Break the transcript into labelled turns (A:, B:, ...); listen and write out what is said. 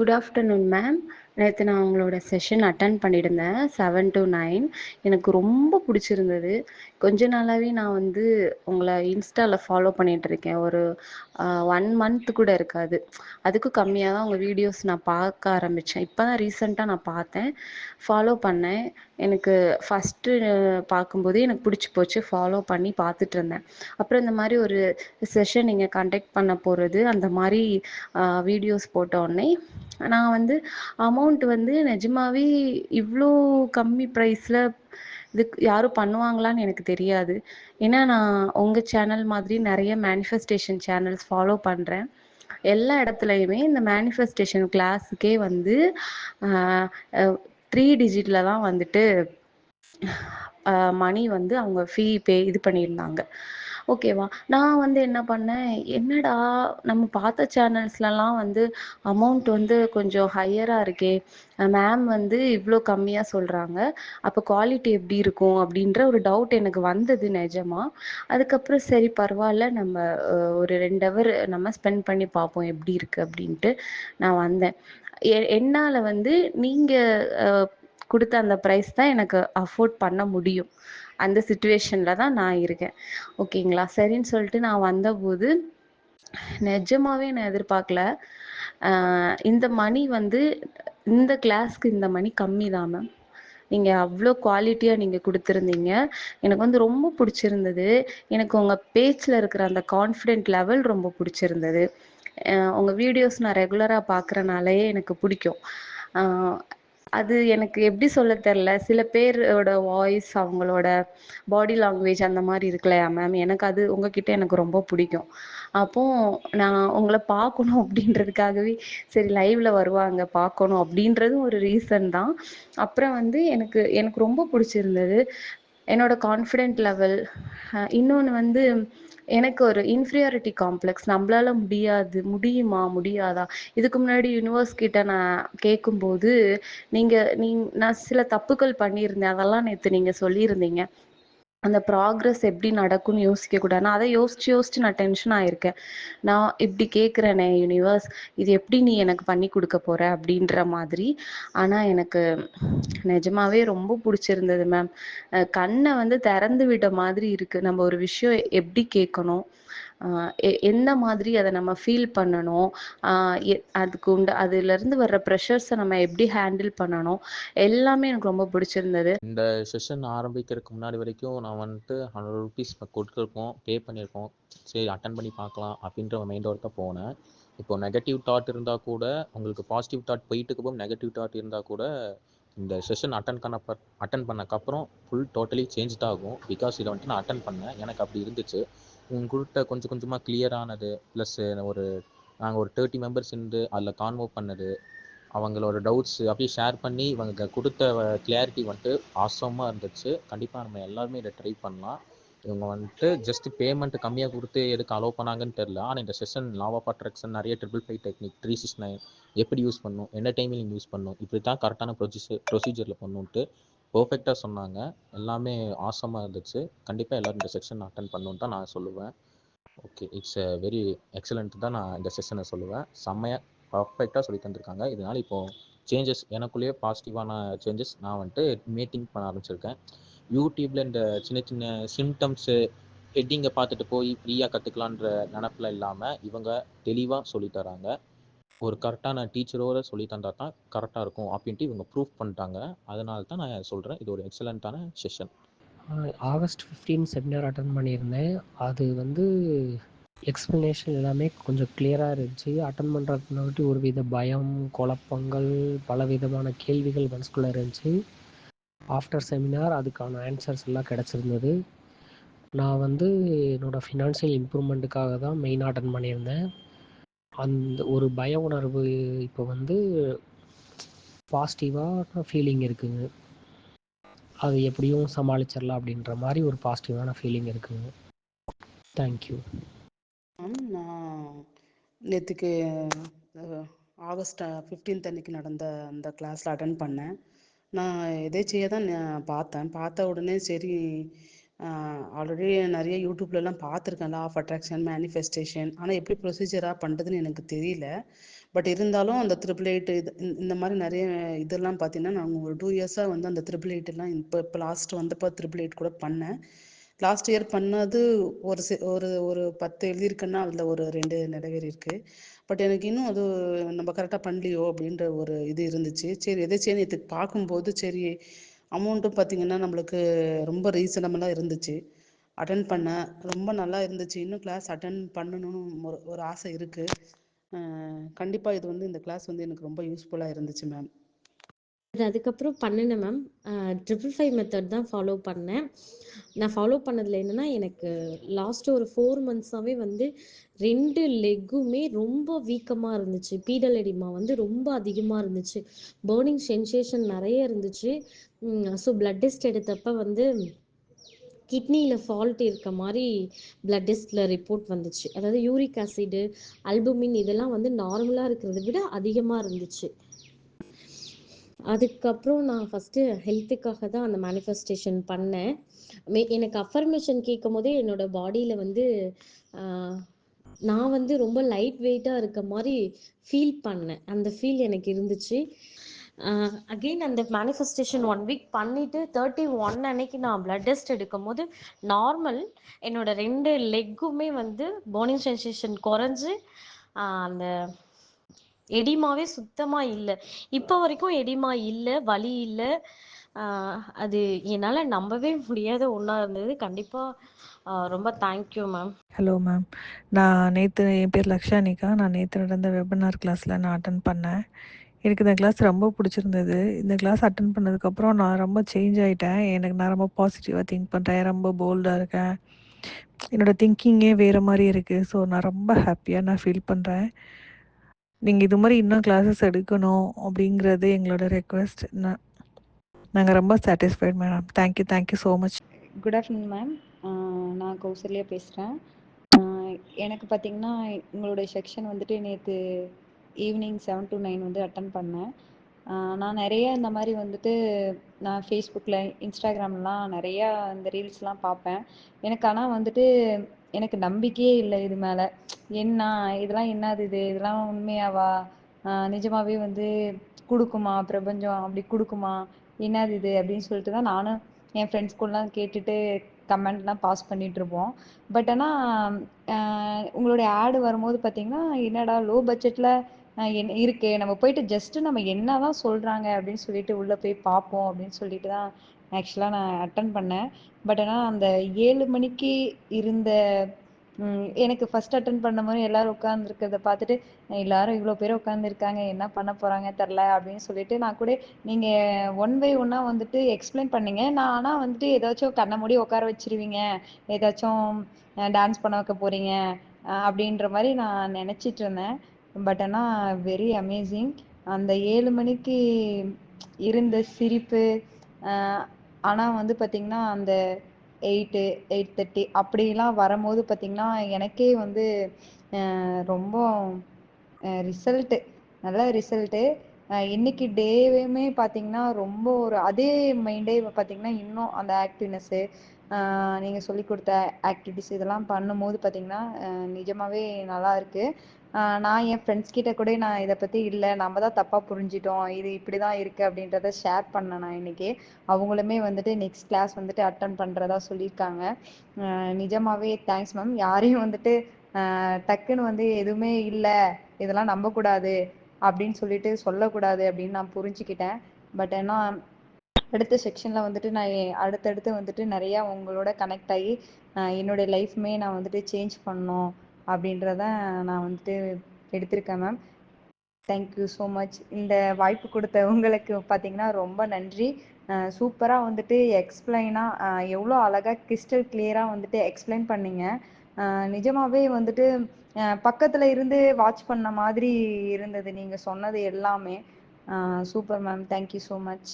A: Good afternoon ma'am நேற்று நான் உங்களோட செஷன் அட்டன் பண்ணியிருந்தேன். செவன் டு நைன் எனக்கு ரொம்ப பிடிச்சிருந்தது. கொஞ்ச நாளாகவே நான் வந்து உங்களை இன்ஸ்டாவில் ஃபாலோ பண்ணிகிட்ருக்கேன் ஒரு ஒன் மந்த் கூட இருக்காது. அதுக்கும் கம்மியாக தான் உங்கள் வீடியோஸ் நான் பார்க்க ஆரம்பித்தேன் இப்போ தான் ரீசெண்டாக நான் பார்த்தேன். ஃபாலோ பண்ணேன். எனக்கு ஃபஸ்ட்டு பார்க்கும்போதே எனக்கு பிடிச்சி போச்சு. ஃபாலோ பண்ணி பார்த்துட்டு இருந்தேன். அப்புறம் இந்த மாதிரி ஒரு செஷன் நீங்கள் கண்டக்ட் பண்ண போகிறது அந்த மாதிரி வீடியோஸ் போட்ட உடனே நான் வந்து அமௌண்ட் வந்து நிஜமாவே இவ்வளோ கம்மி ப்ரைஸில் இதுக்கு யாரும் பண்ணுவாங்களான்னு எனக்கு தெரியாது. ஏன்னா நான் உங்கள் சேனல் மாதிரி நிறைய மேனிஃபெஸ்டேஷன் சேனல்ஸ் ஃபாலோ பண்ணுறேன் எல்லா இடத்துலையுமே இந்த மேனிஃபெஸ்டேஷன் கிளாஸுக்கே வந்து த்ரீ டிஜிட்டில் தான் வந்துட்டு மணி வந்து அவங்க ஃபீ பே இது பண்ணியிருந்தாங்க. ஓகேவா நான் வந்து என்ன பண்ணேன்? என்னடா நம்ம பார்த்த சேனல்ஸ்லலாம் வந்து அமௌண்ட் வந்து கொஞ்சம் ஹையராக இருக்கே. மேம் வந்து இவ்வளோ கம்மியாக சொல்கிறாங்க அப்போ குவாலிட்டி எப்படி இருக்கும்? அப்படின்ற ஒரு டவுட் எனக்கு வந்தது நிஜமா. அதுக்கப்புறம் சரி பரவாயில்ல. நம்ம ஒரு ரெண்டு ஹவர் நம்ம ஸ்பெண்ட் பண்ணி பார்ப்போம் எப்படி இருக்குது அப்படின்ட்டு நான் வந்தேன். என்னால் வந்து நீங்கள் கொடுத்த அந்த ப்ரைஸ் தான் எனக்கு அஃபோர்ட் பண்ண முடியும். அந்த சுச்சுவேஷனில் தான் நான் இருக்கேன். ஓகேங்களா? சரின்னு சொல்லிட்டு நான் வந்தபோது நிஜமாவே நான் எதிர்பார்க்கல. இந்த மணி வந்து இந்த கிளாஸ்க்கு இந்த மணி கம்மி தான் மேம் நீங்கள் அவ்வளோ குவாலிட்டியாக நீங்கள் கொடுத்துருந்தீங்க. எனக்கு வந்து ரொம்ப பிடிச்சிருந்தது. எனக்கு உங்கள் பேச்சில் இருக்கிற அந்த கான்ஃபிடென்ட் லெவல் ரொம்ப பிடிச்சிருந்தது. உங்கள் வீடியோஸ் நான் ரெகுலராக பார்க்குறனாலே எனக்கு பிடிக்கும். அது எனக்கு எப்படி சொல்ல தெரில. சில பேரோட வாய்ஸ் அவங்களோட பாடி லாங்குவேஜ் அந்த மாதிரி இருக்கலையா மேம் எனக்கு அது உங்ககிட்ட எனக்கு ரொம்ப பிடிக்கும். அப்போ நான் உங்களை பார்க்கணும் அப்படின்றதுக்காகவே சரி லைவ்ல வருவாங்க பார்க்கணும் அப்படின்றதும் ஒரு ரீசன் தான். அப்புறம் வந்து எனக்கு எனக்கு ரொம்ப பிடிச்சிருந்தது. என்னோட கான்ஃபிடென்ட் லெவல் இன்னொன்று வந்து எனக்கு ஒரு இன்ஃபீரியாரிட்டி காம்ப்ளெக்ஸ் நம்மளால முடியாது. முடியுமா? முடியாதா? இதுக்கு முன்னாடி யூனிவர்ஸ் கிட்ட நான் கேட்கும்போது நீங்க நீ நான் சில தப்புகள் பண்ணியிருந்தேன். அதெல்லாம் நேற்று நீங்க சொல்லியிருந்தீங்க. அந்த ப்ராக்ரஸ் எப்படி நடக்கும்னு யோசிக்க கூடாது. நான் அதை யோசிச்சு யோசிச்சு நான் டென்ஷன் ஆயிருக்கேன். நான் இப்படி கேட்குறேனே யூனிவர்ஸ் இது எப்படி நீ எனக்கு பண்ணி கொடுக்க போற அப்படின்ற மாதிரி. ஆனா எனக்கு நிஜமாவே ரொம்ப பிடிச்சிருந்தது மேம் கண்ணை வந்து திறந்து விட்ட மாதிரி இருக்கு. நம்ம ஒரு விஷயம் எப்படி கேட்கணும்? எந்த மாதிரி அதை நம்ம ஃபீல் பண்ணணும்? அதுக்கு உண்டு அதுலேருந்து வர்ற ப்ரெஷர்ஸை நம்ம எப்படி ஹேண்டில் பண்ணணும்? எல்லாமே எனக்கு ரொம்ப பிடிச்சிருந்தது.
B: இந்த செஷன் ஆரம்பிக்கிறதுக்கு முன்னாடி வரைக்கும் நான் வந்துட்டு ஹண்ட்ரட் ருபீஸ் கொடுத்துருக்கோம் பே பண்ணியிருக்கோம். சரி அட்டன் பண்ணி பார்க்கலாம் அப்படின்ற மைண்டோட தான் போனேன். இப்போ நெகட்டிவ் தாட் இருந்தால் கூட உங்களுக்கு பாசிட்டிவ் தாட் போயிட்டு போகும் நெகட்டிவ் தாட் இருந்தால் கூட இந்த செஷன் அட்டன் பண்ண அட்டன் பண்ணக்கப்புறம் ஃபுல் டோட்டலி சேஞ்ச் ஆகும். பிகாஸ் இதை வந்துட்டு நான் அட்டன் பண்ணேன். எனக்கு அப்படி இருந்துச்சு. உங்கள்கிட்ட கொஞ்சம் கொஞ்சமாக கிளியரானது ப்ளஸ் ஒரு நாங்கள் ஒரு தேர்ட்டி மெம்பர்ஸ் இருந்து அதில் கான்வோ பண்ணது அவங்களோட டவுட்ஸ் அப்படியே ஷேர் பண்ணி இவங்க கொடுத்த கிளியாரிட்டி வந்துட்டு ஆசமாக இருந்துச்சு. கண்டிப்பாக நம்ம எல்லாருமே இதை ட்ரை பண்ணலாம். இவங்க வந்துட்டு ஜஸ்ட் பேமெண்ட் கம்மியாக கொடுத்து எதுக்கு அலோவ் பண்ணாங்கன்னு தெரில ஆனால் இந்த செஷன் லாவ் ஆஃப் நிறைய triple five technique three six nine எப்படி யூஸ் பண்ணணும் என்ன டைமில் யூஸ் பண்ணணும் இப்படி தான் கரெக்டான ப்ரொசீஜர் ப்ரொசீஜரில் பண்ணுன்ட்டு பர்ஃபெக்டாக சொன்னாங்க. எல்லாமே ஆசமாக இருந்துச்சு. கண்டிப்பாக எல்லோரும் இந்த செக்ஷன் அட்டன் பண்ணணுன்னு தான் நான் சொல்லுவேன். Okay it's a very excellent தான் நான் இந்த செஷனை சொல்லுவேன். செம்மையாக பர்ஃபெக்டாக சொல்லி தந்திருக்காங்க. இதனால் இப்போது சேஞ்சஸ் எனக்குள்ளேயே பாசிட்டிவான சேஞ்சஸ் நான் வந்துட்டு மீட்டிங் பண்ண ஆரம்பிச்சிருக்கேன். யூடியூப்பில் இந்த சின்ன சின்ன சிம்டம்ஸு ஹெட்டிங்கை பார்த்துட்டு போய் ஃப்ரீயாக கற்றுக்கலான்ற நினப்பில் இல்லாமல் இவங்க தெளிவாக சொல்லித்தராங்க ஒரு கரெக்டான டீச்சரோட சொல்லி தந்தா தான் கரெக்டாக இருக்கும் அப்படின்ட்டு இவங்க ப்ரூவ் பண்ணிட்டாங்க. அதனால தான் நான் சொல்கிறேன் இது ஒரு எக்ஸலண்ட்டான session
C: August fifteen seminar attend பண்ணியிருந்தேன். அது வந்து எக்ஸ்ப்ளனேஷன் எல்லாமே கொஞ்சம் கிளியராக இருந்துச்சு. அட்டன் பண்ணுறதுக்கு முன்னாடி ஒரு வித பயம் குழப்பங்கள் பல விதமான கேள்விகள் மனசுக்குள்ளே இருந்துச்சு. ஆஃப்டர் செமினார் அதுக்கான ஆன்சர்ஸ் எல்லாம் கிடச்சிருந்தது. நான் வந்து என்னோடய ஃபினான்ஷியல் இம்ப்ரூவ்மெண்ட்டுக்காக தான் மெயினாக அட்டன் பண்ணியிருந்தேன். அந்த ஒரு பய உணர்வு இப்போ வந்து பாசிட்டிவான ஃபீலிங் இருக்குங்க. அது எப்படியும் சமாளிச்சிடலாம் அப்படின்ற மாதிரி ஒரு பாசிட்டிவான ஃபீலிங் இருக்குங்க. தேங்க்யூ
D: நான் நேற்றுக்கு ஆகஸ்ட் ஃபிஃப்டீன்த் அன்னைக்கு நடந்த அந்த கிளாஸில் அட்டன் பண்ணேன். நான் எதேச்சையே தான் நான் பார்த்தேன். பார்த்த உடனே சரி ஆல்ரெடி நிறைய யூடியூப்லலாம் பார்த்துருக்கேன். லா ஆஃப் அட்ராக்ஷன் மேனிஃபெஸ்டேஷன் ஆனால் எப்படி ப்ரொசீஜராக பண்ணுறதுன்னு எனக்கு தெரியல. பட் இருந்தாலும் அந்த த்ரிபிள் எயிட் இது இந்த- மாதிரி நிறைய இதெல்லாம் பார்த்தீங்கன்னா நான் ஒரு டூ இயர்ஸாக வந்து அந்த த்ரிபிள் எயிட் இப்போ இப்போ லாஸ்ட் வந்தப்போ த்ரிபிள் எயிட் கூட பண்ணேன். லாஸ்ட் இயர் பண்ணது ஒரு சி ஒரு ஒரு பத்து எழுதியிருக்கேன்னா அதில் ஒரு ரெண்டு நிறைவேறியிருக்கு. பட் எனக்கு இன்னும் அது நம்ம கரெக்டாக பண்ணலையோ அப்படின்ற ஒரு இது இருந்துச்சு. சரி எதாச்சும் நேற்று பார்க்கும்போது சரி அமௌண்ட்டும் பார்த்தீங்கன்னா நம்மளுக்கு ரொம்ப ரீசனபிளாக இருந்துச்சு. அட்டன் பண்ணேன் ரொம்ப நல்லா இருந்துச்சு. இன்னும் கிளாஸ் அட்டன் பண்ணணும்னு ஒரு ஒரு ஆசை இருக்குது கண்டிப்பாக இது வந்து இந்த கிளாஸ் வந்து எனக்கு ரொம்ப யூஸ்ஃபுல்லாக இருந்துச்சு மேம்
E: அதுக்கப்புறம் பண்ணினேன் மேம் ட்ரிபிள் ஃபைவ் மெத்தட் தான் ஃபாலோ பண்ணேன். நான் ஃபாலோ பண்ணதில் என்னென்னா எனக்கு லாஸ்ட்டு ஒரு ஃபோர் மந்த்ஸாகவே வந்து ரெண்டு லெக்குமே ரொம்ப வீக்கமாக இருந்துச்சு. பீடல் எடிமா வந்து ரொம்ப அதிகமாக இருந்துச்சு. பேர்னிங் சென்சேஷன் நிறைய இருந்துச்சு. ஸோ பிளட் டெஸ்ட் எடுத்தப்ப வந்து கிட்னியில் ஃபால்ட் இருக்க மாதிரி பிளட் டெஸ்ட்டில் ரிப்போர்ட் வந்துச்சு. அதாவது யூரிக் ஆசிடு அல்புமின் இதெல்லாம் வந்து நார்மலாக இருக்கிறத விட அதிகமாக இருந்துச்சு. அதுக்கப்புறம் நான் ஃபஸ்ட்டு ஹெல்த்துக்காக தான் அந்த மேனிஃபெஸ்டேஷன் பண்ணேன். மே எனக்கு அஃபர்மேஷன் கேட்கும் போதே என்னோட பாடியில் வந்து நான் வந்து ரொம்ப லைட் வெயிட்டாக இருக்க மாதிரி ஃபீல் பண்ணேன். அந்த ஃபீல் எனக்கு இருந்துச்சு. அகெயின் அந்த மேனிஃபெஸ்டேஷன் ஒன் வீக் பண்ணிட்டு தேர்ட்டி ஒன் அன்னைக்கு நான் பிளட் டெஸ்ட் எடுக்கும் போது நார்மல் என்னோட ரெண்டு லெக்குமே வந்து போனிங் சென்சேஷன் குறைஞ்சு அந்த எடிமாவே சுத்தமா இல்லை. இப்போ வரைக்கும் எடிமா இல்லை வலி இல்லை. அது என்னால் நம்பவே முடியாத ஒன்றா இருந்தது. கண்டிப்பாக ரொம்ப தேங்க்யூ மேம்
F: ஹலோ மேம் நான் நேற்று என் பேர் லக்ஷானிகா நான் நேற்று நடந்த வெபினார் கிளாஸில் நான் அட்டன் பண்ணேன். எனக்கு இந்த கிளாஸ் ரொம்ப பிடிச்சிருந்தது. இந்த கிளாஸ் அட்டன் பண்ணதுக்கப்புறம் நான் ரொம்ப சேஞ்ச் ஆகிட்டேன் எனக்கு நான் ரொம்ப பாசிட்டிவாக திங்க் பண்ணுறேன் ரொம்ப போல்டாக இருக்கேன். என்னோடய திங்கிங்கே வேறு மாதிரி இருக்குது ஸோ நான் ரொம்ப ஹாப்பியாக நான் ஃபீல் பண்ணுறேன் நீங்கள் இது மாதிரி இன்னும் கிளாஸஸ் எடுக்கணும் அப்படிங்கிறது எங்களோட ரெக்வெஸ்ட் நாங்கள் ரொம்ப satisfied madam thank you thank you so much
G: good afternoon ma'am நான் கௌசல்யா பேசுகிறேன் எனக்கு பார்த்தீங்கன்னா உங்களுடைய செக்ஷன் வந்துட்டு நேற்று ஈவினிங் செவன் டு நைன் வந்து அட்டன் பண்ணேன். நான் நிறைய இந்த மாதிரி வந்துட்டு நான் ஃபேஸ்புக்கில் இன்ஸ்டாகிராம்லாம் நிறையா இந்த ரீல்ஸ்லாம் பார்ப்பேன். எனக்கு ஆனால் வந்துட்டு எனக்கு நம்பிக்கையே இல்லை இது மேலே. என்ன? இதெல்லாம் என்னது இது? இதெல்லாம் உண்மையாவா? நிஜமாவே வந்து கொடுக்குமா? பிரபஞ்சம் அப்படி கொடுக்குமா? என்னது இது? அப்படின்னு சொல்லிட்டு தான் நானும் என் ஃப்ரெண்ட்ஸ் கூடலாம் கேட்டுட்டு கமெண்ட்லாம் பாஸ் பண்ணிட்டு இருப்போம். பட் ஆனால் உங்களுடைய ஆடு வரும்போது பார்த்தீங்கன்னா என்னடா லோ பட்ஜெட்டில் என் இருக்கே. நம்ம போயிட்டு ஜஸ்ட் நம்ம என்ன தான் சொல்கிறாங்க அப்படின்னு சொல்லிட்டு உள்ளே போய் பார்ப்போம் அப்படின்னு சொல்லிட்டு தான் ஆக்சுவலாக நான் அட்டன் பண்ணேன். பட் ஆனால் அந்த ஏழு மணிக்கு இருந்த எனக்கு ஃபர்ஸ்ட் அட்டன் பண்ண மாதிரி எல்லாரும் உட்காந்துருக்கிறத பார்த்துட்டு எல்லாரும் இவ்வளோ பேர் உட்காந்துருக்காங்க என்ன பண்ண போகிறாங்க தெரில அப்படின்னு சொல்லிட்டு நான் கூட நீங்கள் ஒன் பை ஒன்னா வந்துட்டு எக்ஸ்பிளைன் பண்ணீங்க. நான் ஆனால் வந்துட்டு ஏதாச்சும் கண்ணை மூடி உட்கார வச்சிருவீங்க. ஏதாச்சும் டான்ஸ் பண்ண வைக்க போகிறீங்க அப்படின்ற மாதிரி நான் நினச்சிட்டு இருந்தேன். பட் ஆனால் வெரி அமேசிங் அந்த ஏழு மணிக்கு இருந்த சிரிப்பு ஆனால் வந்து பார்த்திங்கன்னா அந்த எயிட்டு எயிட் தேர்ட்டி அப்படிலாம் வரும்போது பார்த்தீங்கன்னா எனக்கே வந்து அஹ் ரொம்ப ரிசல்ட்டு நல்ல ரிசல்ட்டு இன்னைக்கு டேவுமே பார்த்தீங்கன்னா ரொம்ப ஒரு அதே மைண்டே பார்த்தீங்கன்னா இன்னும் அந்த ஆக்டிவ்னஸ்ஸு நீங்கள் சொல்லி கொடுத்த ஆக்டிவிட்டிஸ் இதெல்லாம் பண்ணும்போது பார்த்தீங்கன்னா நிஜமாகவே நல்லா இருக்குது நான் என் ஃப்ரெண்ட்ஸ் கிட்ட கூட நான் இதை பற்றி இல்லை நம்ம தான் தப்பாக புரிஞ்சிட்டோம் இது இப்படி தான் இருக்குது அப்படின்றத ஷேர் பண்ணேன் நான் இன்னைக்கு. அவங்களுமே வந்துட்டு நெக்ஸ்ட் கிளாஸ் வந்துட்டு அட்டன் பண்ணுறதா சொல்லியிருக்காங்க. நிஜமாகவே தேங்க்ஸ் மேம் யாரையும் வந்துட்டு டக்குன்னு வந்து எதுவுமே இல்லை இதெல்லாம் நம்பக்கூடாது அப்படின்னு சொல்லிட்டு சொல்லக்கூடாது அப்படின்னு நான் புரிஞ்சுக்கிட்டேன். பட் ஏன்னா அடுத்த செக்ஷனில் வந்துட்டு நான் அடுத்தடுத்து வந்துட்டு நிறையா உங்களோட கனெக்ட் ஆகி என்னுடைய லைஃப்மே நான் வந்துட்டு சேஞ்ச் பண்ணணும் அப்படின்றத நான் வந்துட்டு எடுத்திருக்கேன் மேம் தேங்க்யூ ஸோ மச் இந்த வாய்ப்பு கொடுத்த உங்களுக்கு பார்த்தீங்கன்னா ரொம்ப நன்றி. சூப்பராக வந்துட்டு எக்ஸ்பிளைனாக எவ்வளோ அழகாக கிறிஸ்டல் கிளியராக வந்துட்டு எக்ஸ்பிளைன் பண்ணீங்க. நிஜமாகவே நிஜமாவே வந்துட்டு பக்கத்தில் இருந்து வாட்ச் பண்ண மாதிரி இருந்தது நீங்கள் சொன்னது எல்லாமே. Super ma'am thank you so much